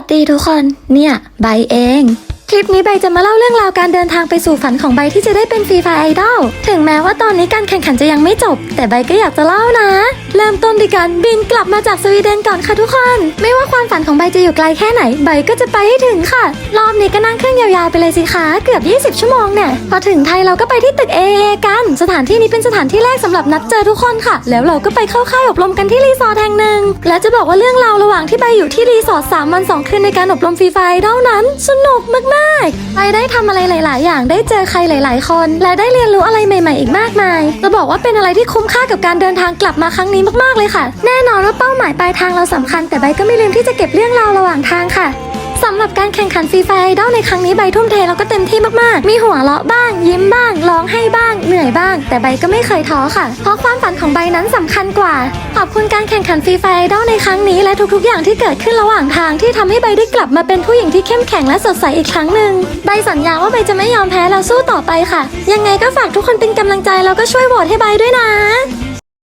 วัสดีทุกคน เนี่ย ใบเอง คลิปนี้ใบจะมาเล่าเรื่องราวการเดินทางไปสู่ฝันของใบที่จะได้เป็นฟรีไฟไอดอล ถึงแม้ว่าตอนนี้การแข่งขันจะยังไม่จบ แต่ใบก็อยากจะเล่านะ เริ่มต้นด้วยการบินกลับมาจากสวีเดนก่อนค่ะทุกคน ไม่ว่าความฝันของใบจะอยู่ไกลแค่ไหน ใบก็จะไปให้ถึงค่ะ รอบนี้ก็นั่งเครื่องยาวๆไปเลยสิคะ เกือบ 20 ชั่วโมงเนี่ย พอถึงไทยเราก็ไปที่ตึก AA กัน สถานที่นี้เป็นสถานที่แรกสำหรับนัดเจอทุกคนค่ะ แล้วเราก็ไปเข้าค่ายอบรมกันที่รีสอร์ทแห่งหนึ่ง และจะบอกว่าเรื่องราวระหว่างที่ใบอยู่ที่รีสอร์ท3วัน2คืนในการอบรมฟรีไฟเท่านั้น สนุกมากๆ ใบได้ทำอะไรหลาย ๆ อย่างได้เจอใครหลาย ๆ คน และได้เรียนรู้อะไรใหม่ ๆ อีกมากมาย จะบอกว่าเป็นอะไรที่คุ้มค่ากับการเดินทางกลับมาครั้งนี้มาก ๆ เลยค่ะ แน่นอนว่าเป้าหมายปลายทางเราสำคัญ แต่ใบก็ไม่ลืมที่จะเก็บเรื่องราวระหว่างทางค่ะ สำหรับการแข่งขันฟรีไฟไอดอลในครั้งนี้ใบทุ่มเทแล้วก็เต็มที่มากๆ มีหัวเราะบ้าง ยิ้มบ้างร้องให้บ้าง เหนื่อยบ้าง แต่ใบก็ไม่เคยท้อค่ะ เพราะความฝันของใบนั้นสำคัญกว่า ขอบคุณการแข่งขันฟรีไฟไอดอลในครั้งนี้และทุกๆ อย่างที่เกิดขึ้นระหว่างทางที่ทำให้ใบได้กลับมาเป็นผู้หญิงที่เข้มแข็งและสดใสอีกครั้งหนึ่งใบสัญญาว่าใบจะไม่ยอมแพ้แล้วสู้ต่อไปค่ะ ยังไงก็ฝากทุกคนเป็นกำลังใจแล้วก็ช่วยโหวตให้ใบด้วยนะ